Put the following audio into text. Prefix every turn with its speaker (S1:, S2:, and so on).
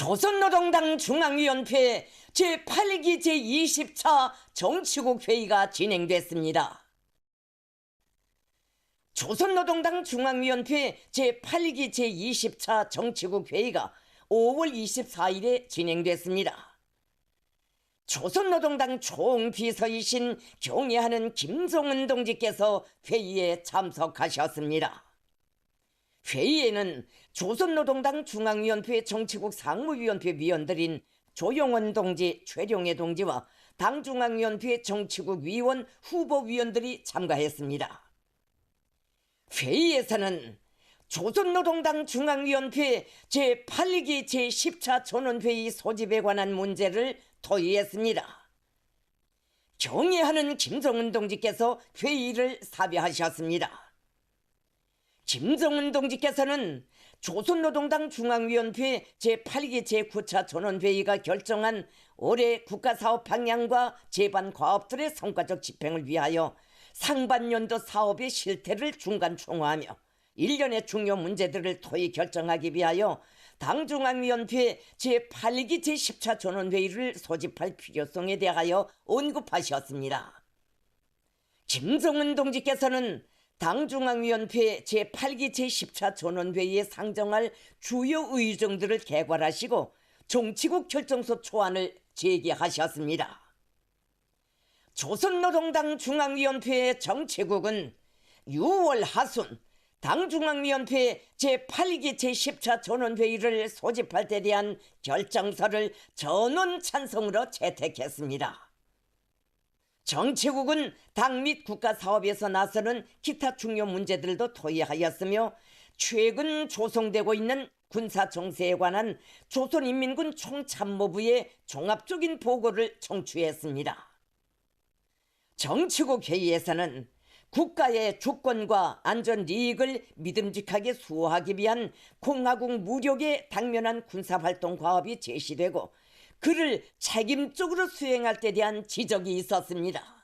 S1: 조선노동당 중앙위원회 제8기 제20차 정치국 회의가 진행됐습니다. 조선노동당 중앙위원회 제8기 제20차 정치국 회의가 5월 24일에 진행됐습니다. 조선노동당 총비서이신 경애하는 김종은 동지께서 회의에 참석하셨습니다. 회의에는 조선노동당 중앙위원회 정치국 상무위원회 위원들인 조용원 동지, 최룡해 동지와 당중앙위원회 정치국 위원 후보 위원들이 참가했습니다. 회의에서는 조선노동당 중앙위원회 제8기 제10차 전원회의 소집에 관한 문제를 토의했습니다. 경애하는 김정은 동지께서 회의를 사비하셨습니다. 김정은 동지께서는 조선노동당 중앙위원회 제8기 제9차 전원회의가 결정한 올해 국가사업 방향과 제반 과업들의 성과적 집행을 위하여 상반년도 사업의 실태를 중간 총화하며 일련의 중요 문제들을 토의 결정하기 위하여 당중앙위원회 제8기 제10차 전원회의를 소집할 필요성에 대하여 언급하셨습니다. 김정은 동지께서는 당중앙위원회 제8기 제10차 전원회의에 상정할 주요 의정들을 개괄하시고 정치국 결정서 초안을 제기하셨습니다. 조선노동당 중앙위원회 정치국은 6월 하순 당중앙위원회 제8기 제10차 전원회의를 소집할 때 대한 결정서를 전원 찬성으로 채택했습니다. 정치국은 당 및 국가 사업에서 나서는 기타 중요 문제들도 토의하였으며 최근 조성되고 있는 군사 정세에 관한 조선인민군 총참모부의 종합적인 보고를 청취했습니다. 정치국 회의에서는 국가의 주권과 안전 이익을 믿음직하게 수호하기 위한 공화국 무력의 당면한 군사활동 과업이 제시되고 그를 책임적으로 수행할 때 대한 지적이 있었습니다.